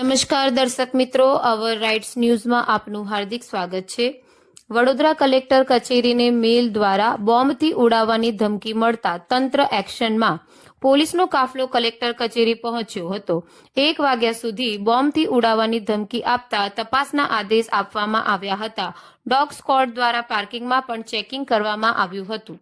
નમસ્કાર દર્શક મિત્રો, અવર રાઇટ્સ ન્યૂઝમાં આપનું હાર્દિક સ્વાગત છે. વડોદરા કલેક્ટર કચેરીને મેલ દ્વારા બોમ્બથી ઉડાવવાની ધમકી મળતા તંત્ર એક્શનમાં પોલીસનો કાફલો કલેક્ટર કચેરી પહોંચ્યો હતો. એક વાગ્યા સુધી બોમ્બથી ઉડાવવાની ધમકી આપતા તપાસના આદેશ આપવામાં આવ્યા હતા. ડોગ સ્કોડ દ્વારા પાર્કિંગમાં પણ ચેકિંગ કરવામાં આવ્યું હતું.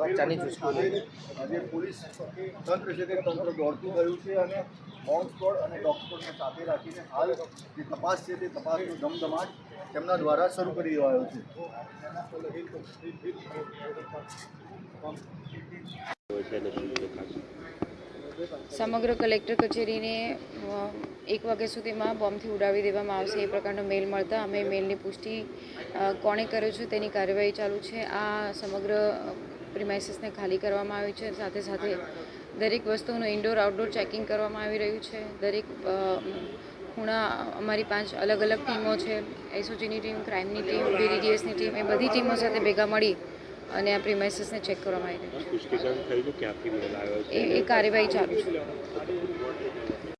બચ્ચાની ચુસ્કી આજે પોલીસ તંત્ર છે તે તંત્ર દોડતું ગયું છે અને બોમ્બ સ્કોડ અને ડોગ સાથે રાખીને હાલ જે તપાસ છે તે તપાસનો ધમધમાટ તેમના દ્વારા શરૂ કરી રહ્યો છે. સમગ્ર કલેક્ટર કચેરીને એક વાગ્યા સુધીમાં બોમ્બથી ઉડાવી દેવામાં આવશે. એ પ્રકારનો મેલ મળતા અમે મેલની પુષ્ટિ કોણે કર્યો છે તેની કાર્યવાહી ચાલુ છે. આ સમગ્ર પ્રિમાઇસીસને ખાલી કરવામાં આવ્યું છે. સાથે સાથે દરેક વસ્તુનું ઇન્ડોર આઉટડોર ચેકિંગ કરવામાં આવી રહ્યું છે. દરેક ખૂણા અમારી પાંચ અલગ અલગ ટીમો છે. એસઓજીની ટીમ ક્રાઇમની ટીમ બીડીડીએસની ટીમ એ બધી ટીમો સાથે ભેગા મળી અને આ પ્રિમાઇસીસને ચેક કરવામાં આવી રહ્યું છે. એ કાર્યવાહી ચાલુ છે.